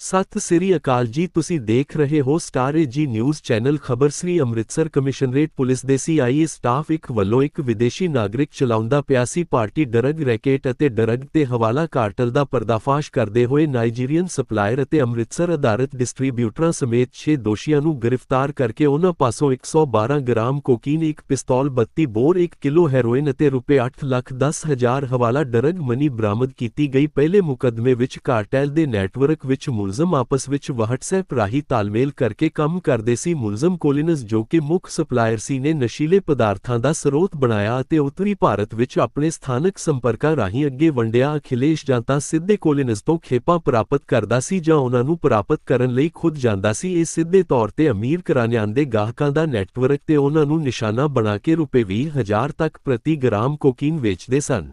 ਸਤਿ ਸ੍ਰੀ ਅਕਾਲ ਜੀ, ਤੁਸੀਂ ਦੇਖ ਰਹੇ ਹੋ ਸਟਾਰ ਜੀ ਨਿਊਜ਼ ਚੈਨਲ, ਖਬਰ ਸ੍ਰੀ ਅੰਮ੍ਰਿਤਸਰ ਕਮਿਸ਼ਨਰੇਟ ਪੁਲਿਸ ਦੇ ਸੀਆਈਏ ਸਟਾਫ ਇੱਕ ਵੱਲੋਂ ਇੱਕ ਵਿਦੇਸ਼ੀ ਨਾਗਰਿਕ ਚਲਾਉਂਦਾ ਪਿਆਸੀ ਪਾਰਟੀ ਡਰਗ ਰੈਕੇਟ ਅਤੇ ਡਰਗ ਤੇ ਹਵਾਲਾ ਕਾਰਟਲ ਦਾ ਪਰਦਾਫਾਸ਼ ਕਰਦੇ ਹੋਏ ਨਾਈਜੀਰੀਅਨ ਸਪਲਾਇਰ ਅਤੇ ਅੰਮ੍ਰਿਤਸਰ ਆਧਾਰਿਤ ਡਿਸਟ੍ਰੀਬਿਊਟਰਾਂ ਸਮੇਤ 6 ਦੋਸ਼ੀਆਂ ਨੂੰ ਗ੍ਰਿਫਤਾਰ ਕਰਕੇ ਉਹਨਾਂ ਪਾਸੋਂ 112 ਗ੍ਰਾਮ ਕੋਕੀਨ, ਇੱਕ ਪਿਸਤੌਲ 32 ਬੋਰ 1 ਕਿਲੋ ਹੈਰੋਇਨ ਅਤੇ ਰੁਪਏ 8 ਲੱਖ 10 ਹਜ਼ਾਰ ਹਵਾਲਾ ਡਰਗ ਮਨੀ ਬਰਾਮਦ ਕੀਤੀ ਗਈ। ਪਹਿਲੇ ਮੁਕੱਦਮੇ ਵਿੱਚ ਕਾਰਟੈਲ ਦੇ ਨੈਟਵਰਕ ਵਿੱਚ ਮੁਲਜ਼ਮ ਆਪਸ ਵਿੱਚ WhatsApp ਰਾਹੀਂ ਤਾਲਮੇਲ ਕਰਕੇ ਕੰਮ ਕਰਦੇ ਸੀ। ਮੁਲਜ਼ਮ ਕੋਲਿਨਸ ਜੋ ਕਿ ਮੁੱਖ ਸਪਲਾਇਰ ਸੀ ਨੇ ਨਸ਼ੀਲੇ ਪਦਾਰਥਾਂ ਦਾ ਸਰੋਤ ਬਣਾਇਆ ਅਤੇ ਉੱਤਰੀ ਭਾਰਤ ਵਿੱਚ ਆਪਣੇ ਸਥਾਨਕ ਸੰਪਰਕਾਂ ਰਾਹੀਂ ਅੱਗੇ ਵੰਡਿਆ। ਅਖਿਲੇਸ਼ ਜਾਂ ਤਾਂ ਸਿੱਧੇ ਕੋਲਿਨਸ ਤੋਂ ਖੇਪਾਂ ਪ੍ਰਾਪਤ ਕਰਦਾ ਸੀ ਜਾਂ ਉਹਨਾਂ ਨੂੰ ਪ੍ਰਾਪਤ ਕਰਨ ਲਈ ਖੁਦ ਜਾਂਦਾ ਸੀ। ਇਹ ਸਿੱਧੇ ਤੌਰ ਤੇ ਅਮੀਰ ਘਰਾਣਿਆਂ ਦੇ ਗਾਹਕਾਂ ਦਾ ਨੈਟਵਰਕ ਤੇ ਉਹਨਾਂ ਨੂੰ ਨਿਸ਼ਾਨਾ ਬਣਾ ਕੇ ਰੁਪਏ 20000 ਤੱਕ ਪ੍ਰਤੀ ਗ੍ਰਾਮ ਕੋਕੀਨ ਵੇਚਦੇ ਸਨ।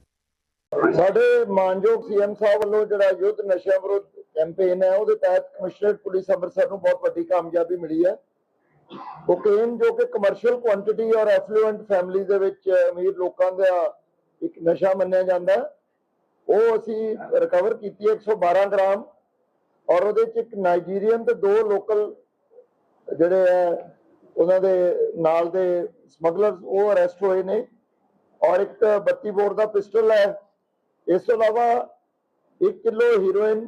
ਸਾਡੇ ਮਾਨਯੋਗ ਸੀਐਮ ਸਾਹਿਬ ਵੱਲੋਂ ਜਿਹੜਾ ਯੁੱਧ ਨਸ਼ਿਆਂ ਵਿਰੁੱਧ ਕੈਂਪੇਨ ਹੈ, ਉਹਦੇ ਤਹਿਤ ਕਮਿਸ਼ਨਰੇਟ ਪੁਲਿਸ ਅੰਮ੍ਰਿਤਸਰ ਨੂੰ ਬਹੁਤ ਵੱਡੀ ਕਾਮਯਾਬੀ ਮਿਲੀ ਹੈ। ਕੋਕੇਨ ਜੋ ਕਿ ਕਮਰਸ਼ੀਅਲ ਕੁਆਂਟੀਟੀ ਔਰ ਐਫਲੂਐਂਟ ਫੈਮਿਲੀ ਦੇ ਵਿੱਚ ਅਮੀਰ ਲੋਕਾਂ ਦਾ ਇੱਕ ਨਸ਼ਾ ਮੰਨਿਆ ਜਾਂਦਾ ਉਹ ਅਸੀਂ ਰਿਕਵਰ ਕੀਤੀ 112 ਗ੍ਰਾਮ ਔਰ ਉਹਦੇ ਚ ਇੱਕ ਨਾਈਜੀਰੀਅਨ ਤੇ ਦੋ ਲੋਕਲ ਜਿਹੜੇ ਹੈ, ਉਹਨਾਂ ਦੇ ਨਾਲ ਦੇ ਸਮਗਲਰਸ ਉਹ ਅਰੈਸਟ ਹੋਏ ਨੇ ਔਰ ਇੱਕ 32 ਬੋਰ ਦਾ ਪਿਸਟਲ ਹੈ। ਇਸ ਤੋਂ ਇਲਾਵਾ 1 ਕਿਲੋ ਹੀਰੋਇਨ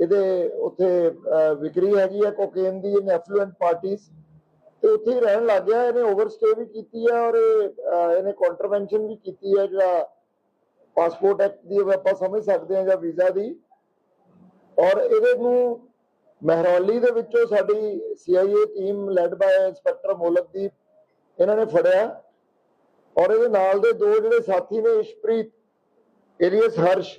ਇਹਦੇ ਉੱਥੇ ਵਿਕਰੀ ਹੈਗੀ ਹੈ ਕੋਕੇਨ ਦੀ ਇਨ ਐਫਲੂਐਂਟ ਪਾਰਟੀਆਂ ਤੇ ਉੱਥੇ ਹੀ ਰਹਿਣ ਲੱਗ ਗਿਆ ਇਹਨੇ ਓਵਰਸਟੇ ਵੀ ਕੀਤੀ ਹੈ ਔਰ ਇਹ, ਇਹਨੇ ਕੰਟਰਵੈਂਸ਼ਨ ਵੀ ਕੀਤੀ ਹੈ ਜਿਹੜਾ ਪਾਸਪੋਰਟ ਐਕਟ ਦੀ ਆਪਾਂ ਸਮਝ ਸਕਦੇ ਹਾਂ ਜਾਂ ਵੀਜ਼ਾ ਦੀ। ਔਰ ਇਹਦੇ ਨੂੰ ਮਹਿਰੌਲੀ ਦੇ ਵਿੱਚੋਂ ਸਾਡੀ CIA team led by inspector Molakdeep ਇਹਨਾਂ ਨੇ ਫੜਿਆ। ਔਰ ਇਹਦੇ ਨਾਲ ਦੇ ਦੋ ਜਿਹੜੇ ਸਾਥੀ ਨੇ ਇਸ਼ਪ੍ਰੀਤ ਏਰੀਅਸ ਹਰਸ਼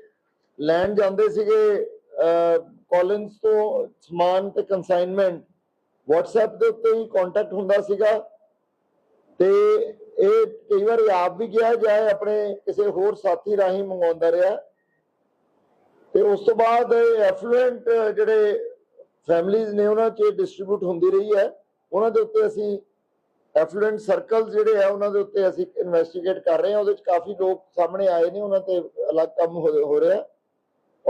ਲੈਣ ਜਾਂਦੇ ਸੀਗੇ ਕਾਲਿੰਸ ਤੋਂ ਸਮਾਨ ਤੇ ਕਨਸਾਈਨਮੈਂਟ WhatsApp ਦੇ ਉੱਤੇ ਹੀ ਕੰਟੈਕਟ ਹੁੰਦਾ ਸੀਗਾ। ਤੇ ਇਹ ਕਈ ਵਾਰ ਆਪ ਵੀ ਗਿਆ ਜਾਏ ਆਪਣੇ ਕਿਸੇ ਹੋਰ ਸਾਥੀ ਰਾਹੀਂ ਮੰਗਵਾਉਂਦਾ ਰਿਹਾ। ਤੇ ਉਸ ਤੋਂ ਬਾਅਦ ਐਫਲੂਐਂਟ ਜਿਹੜੇ ਫੈਮਿਲੀਆਂ ਨੇ, ਉਹਨਾਂ 'ਚ ਡਿਸਟ੍ਰੀਬਿਊਟ ਹੁੰਦੀ ਰਹੀ ਹੈ। ਉਹਨਾਂ ਦੇ ਉੱਤੇ ਅਸੀਂ ਐਫਲੂਐਂਟ ਸਰਕਲ ਜਿਹੜੇ ਆ, ਉਹਨਾਂ ਦੇ ਉੱਤੇ ਅਸੀਂ ਇਨਵੈਸਟੀਗੇਟ ਕਰ ਰਹੇ ਹਾਂ। ਉਹਦੇ ਵਿੱਚ ਕਾਫੀ ਲੋਕ ਸਾਹਮਣੇ ਆਏ ਨੇ, ਉਹਨਾਂ ਤੇ ਅਲੱਗ ਕੰਮ ਹੋ ਰਿਹਾ।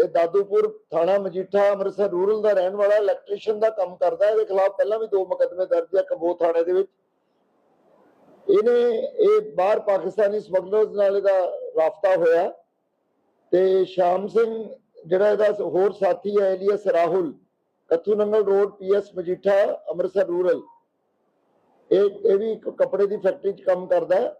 ਇਹ ਦਾਦੂਪੁਰ ਥਾਣਾ ਮਜੀਠਾ, ਅੰਮ੍ਰਿਤਸਰ ਰੂਰਲ ਦਾ ਰਹਿਣ ਵਾਲਾ ਇਲੈਕਟ੍ਰੀਸ਼ੀਅਨ ਦਾ ਕੰਮ ਕਰਦਾ ਹੈ। ਇਹਦੇ ਖਿਲਾਫ ਪਹਿਲਾਂ ਵੀ ਦੋ ਮੁਕੱਦਮੇ ਦਰਜ ਹੈ ਕਬੋ ਥਾਣੇ ਦੇ ਵਿੱਚ। ਇਹਨੇ ਇਹ ਬਾਹਰ ਪਾਕਿਸਤਾਨੀ ਸਮਗਲਰਸ ਨਾਲ ਇਹਦਾ ਰਾਫਤਾ ਹੋਇਆ। ਤੇ ਸ਼ਾਮ ਸਿੰਘ, ਜਿਹੜਾ ਇਹਦਾ ਹੋਰ ਸਾਥੀ ਹੈ alias Rahul Kathu Nangal road PS Majitha, Amritsar rural. ਇਹ ਇਹ ਵੀ ਕੱਪੜੇ ਦੀ ਫੈਕਟਰੀ 'ਚ ਕੰਮ ਕਰਦਾ ਹੈ।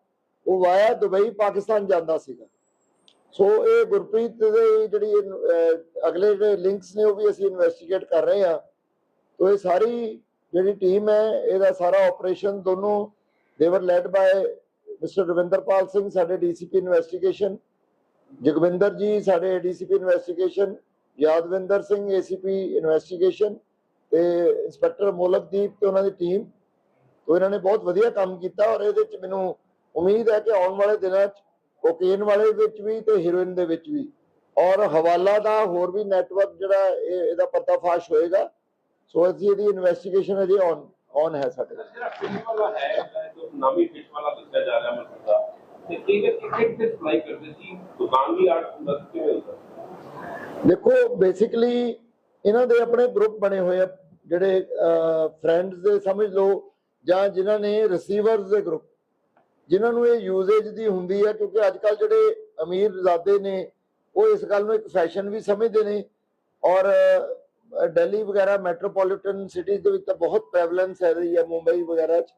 ਉਹ ਵਾਇਆ ਦੁਬਈ ਪਾਕਿਸਤਾਨ ਜਾਂਦਾ ਸੀਗਾ। ਸੋ ਇਹ ਗੁਰਪ੍ਰੀਤ ਦੇ ਜਿਹੜੀ ਅਗਲੇ ਜਿਹੜੇ ਲਿੰਕਸ ਨੇ ਉਹ ਵੀ ਅਸੀਂ ਇਨਵੈਸਟੀਗੇਟ ਕਰ ਰਹੇ ਹਾਂ। ਤੋ ਇਹ ਸਾਰੀ ਜਿਹੜੀ ਟੀਮ ਹੈ, ਇਹਦਾ ਸਾਰਾ ਆਪਰੇਸ਼ਨ ਦੋਨੋਂ ਦੇਵਰ led by mister Ravinderpal Singh, ਸਾਡੇ ਡੀਸੀਪੀ ਇਨਵੈਸਟੀਗੇਸ਼ਨ ਜਗਵਿੰਦਰ ਜੀ, ਸਾਡੇ DCP investigation Yadwinder Singh ACP investigation ਤੇ ਇੰਸਪੈਕਟਰ ਮੋਲਕਦੀਪ ਤੇ ਉਹਨਾਂ ਦੀ ਟੀਮ ਤੋਂ ਇਹਨਾਂ ਨੇ ਬਹੁਤ ਵਧੀਆ ਕੰਮ ਕੀਤਾ ਔਰ ਇਹਦੇ ਵਿੱਚ ਮੈਨੂੰ ਉਮੀਦ ਹੈ ਕਿ ਆਉਣ ਵਾਲੇ ਦਿਨਾਂ 'ਚ ਕੋਕੇਨ ਵਾਲੇ ਵਿੱਚ ਵੀ ਤੇ ਹੀਰੋਇਨ ਦੇ ਵਿੱਚ ਵੀ। ਔਰ ਹਵਾਲਾ ਦਾ ਹੋਰ ਵੀ ਨੈਟਵਰਕ ਜਿਹੜਾ ਇਹ- ਇਹਦਾ ਪਰਦਾਫਾਸ਼ ਹੋਏਗਾ। ਸੋ ਅਸੀਂ ਇਹਦੀ ਇਨਵੈਸਟੀਗੇਸ਼ਨ ਅਜੇ ਔਨ ਔਨ ਹੈ ਸਾਡੇ ਜਿਹੜਾ ਫਿਸ਼ ਵਾਲਾ ਹੈ ਜੋ ਨਾਮੀ ਫਿਸ਼ ਵਾਲਾ ਦੱਸਿਆ ਜਾ ਰਿਹਾ ਮਤਲਬ ਦਾ ਤੇ ਕਿੱਥੇ ਕਿੱਥੇ ਸਪਲਾਈ ਕਰਦੇ ਸੀ? ਦੁਕਾਨ ਵੀ ਆਰਟ ਹੁੰਦਾ ਸੀ ਕਿਵੇਂ ਹੁੰਦਾ ਦੇਖੋ ਬੇਸਿਕਲੀ ਇਹਨਾਂ ਦੇ ਆਪਣੇ ਗਰੁੱਪ ਬਣੇ ਹੋਏ ਆ ਜਿਹੜੇ ਫਰੈਂਡਸ ਦੇ ਸਮਝ ਲਓ ਜਾਂ ਜਿਨ੍ਹਾਂ ਨੇ ਰਿਸੀਵਰਸ ਦੇ ਗਰੁੱਪ ਜਿਨ੍ਹਾਂ ਨੂੰ ਇਹ ਯੂਜ਼ੇਜ ਦੀ ਹੁੰਦੀ ਹੈ ਕਿਉਂਕਿ ਅੱਜ ਕੱਲ ਜਿਹੜੇ ਅਮੀਰ ਜ਼ਾਦੇ ਨੇ ਉਹ ਇਸ ਗੱਲ ਨੂੰ ਇੱਕ ਫੈਸ਼ਨ ਵੀ ਸਮਝਦੇ ਨੇ ਔਰ ਅਹ, ਦਿੱਲੀ ਵਗੈਰਾ ਮੈਟਰੋਪੋਲੀਟਨ ਸਿਟੀਜ਼ ਦੇ ਵਿੱਚ ਤਾਂ ਬਹੁਤ ਪ੍ਰੈਵਲੈਂਸ ਹੈ ਰਹੀ ਹੈ ਮੁੰਬਈ ਵਗੈਰਾ ਚ।